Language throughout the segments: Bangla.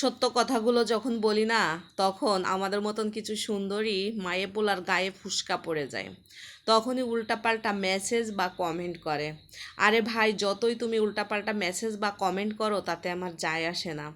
সত্য কথাগুলো যখন বলি না, তখন আমাদের মতন কিছু সুন্দরী মায়ে পোলার গায়ে ফুসকা পড়ে যায়। তখনই উল্টাপাল্টা মেসেজ বা কমেন্ট করে। আরে ভাই, যতই তুমি উল্টাপাল্টা মেসেজ বা কমেন্ট করো, তাতে আমার যায় আসে না।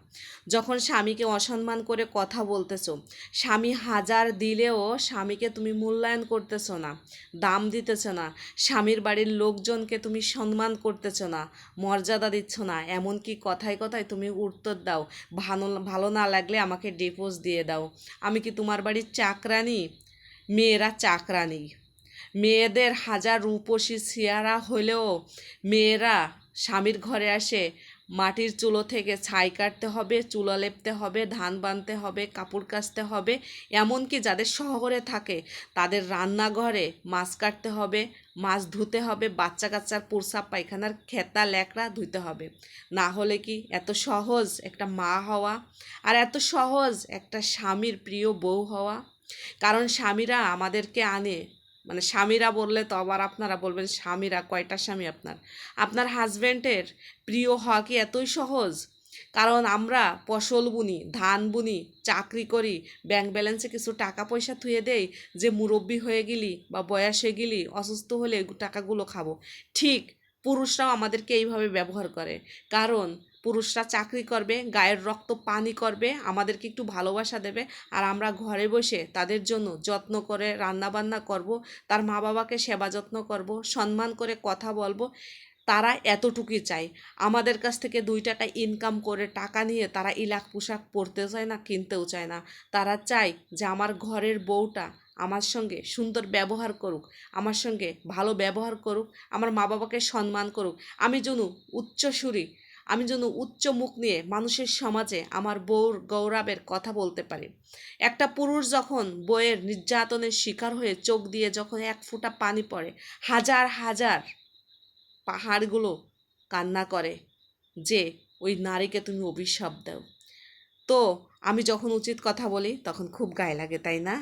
যখন স্বামীকে অসম্মান করে কথা বলতেছো, স্বামী হাজার দিলেও স্বামীকে তুমি মূল্যায়ন করতেছো না, দাম দিতেছো না, স্বামীর বাড়ির লোকজনকে তুমি সম্মান করতেছো না, মর্যাদা দিচ্ছ না, এমনকি কথায় কথায় তুমি উত্তর দাও ভালো ভালো না লাগলে আমাকে ডিভোর্স দিয়ে দাও। আমি কি তোমার বাড়ির চাকরানি মেয়েরা চাকরানি মেয়েদের হাজার রূপসী শিয়ারা হলেও মেয়েরা স্বামীর ঘরে আসে মাটির চুলো থেকে ছাই কাটতে হবে, চুলো লেপতে হবে, ধান বানতে হবে, কাপড় কাচতে হবে, এমনকি যাদের শহরে থাকে তাদের রান্নাঘরে মাছ কাটতে হবে, মাছ ধুতে হবে, বাচ্চা কাচ্চার প্রসাব পায়খানার খেতা ল্যাকড়া ধুতে হবে। না হলে কি এত সহজ একটা মা হওয়া আর এত সহজ একটা স্বামীর প্রিয় বউ হওয়া? কারণ স্বামীরা আমাদেরকে আনে মানে স্বামীরা বললে তো আবার আপনারা বলবেন, স্বামীরা, কয়টা স্বামী আপনার? আপনার হাজব্যান্ডের প্রিয় হওয়া কি এতই সহজ? কারণ আমরা ফসল বুনি, ধান বুনি, চাকরি করি ব্যাংক ব্যালেন্সে কিছু টাকা পয়সা থুয়ে দেই, যে মুরব্বী হয়ে গেলি বা বয়সে গেলি, অসুস্থ হলে টাকাগুলো খাব। ঠিক পুরুষরাও আমাদেরকে এইভাবে ব্যবহার করে। কারণ, পুরুষরা চাকরি করবে, গায়ের রক্ত পানি করবে, আমাদেরকে একটু ভালোবাসা দেবে, আর আমরা ঘরে বসে তাদের জন্য যত্ন করে রান্না বান্না করব, তার মা বাবাকে সেবা যত্ন করব, সম্মান করে কথা বলব, তারা এতটুকুই চায়। আমাদের কাছ থেকে দুই টাকা ইনকাম করে টাকা নিয়ে তারা ইলাক পোশাক পরতে চায় না, কিনতেও চায় না। তারা চায় যে আমার ঘরের বউটা আমার সঙ্গে সুন্দর ব্যবহার করুক, আমার সঙ্গে ভালো ব্যবহার করুক, আমার মা বাবাকে সম্মান করুক। আমি যেন উচ্চসুরী আমি যেন উচ্চ মুখ নিয়ে মানুষের সমাজে আমার বউর গৌরবের কথা বলতে পারি। একটা পুরুষ যখন বইয়ের নির্যাতনের শিকার হয়ে চোখ দিয়ে যখন এক ফোঁটা পানি পড়ে, হাজার হাজার পাহাড়গুলো কান্না করে যে, ওই নারীকে তুমি অভিশাপ দাও। তো আমি যখন উচিত কথা বলি, তখন খুব গায়ে লাগে, তাই না?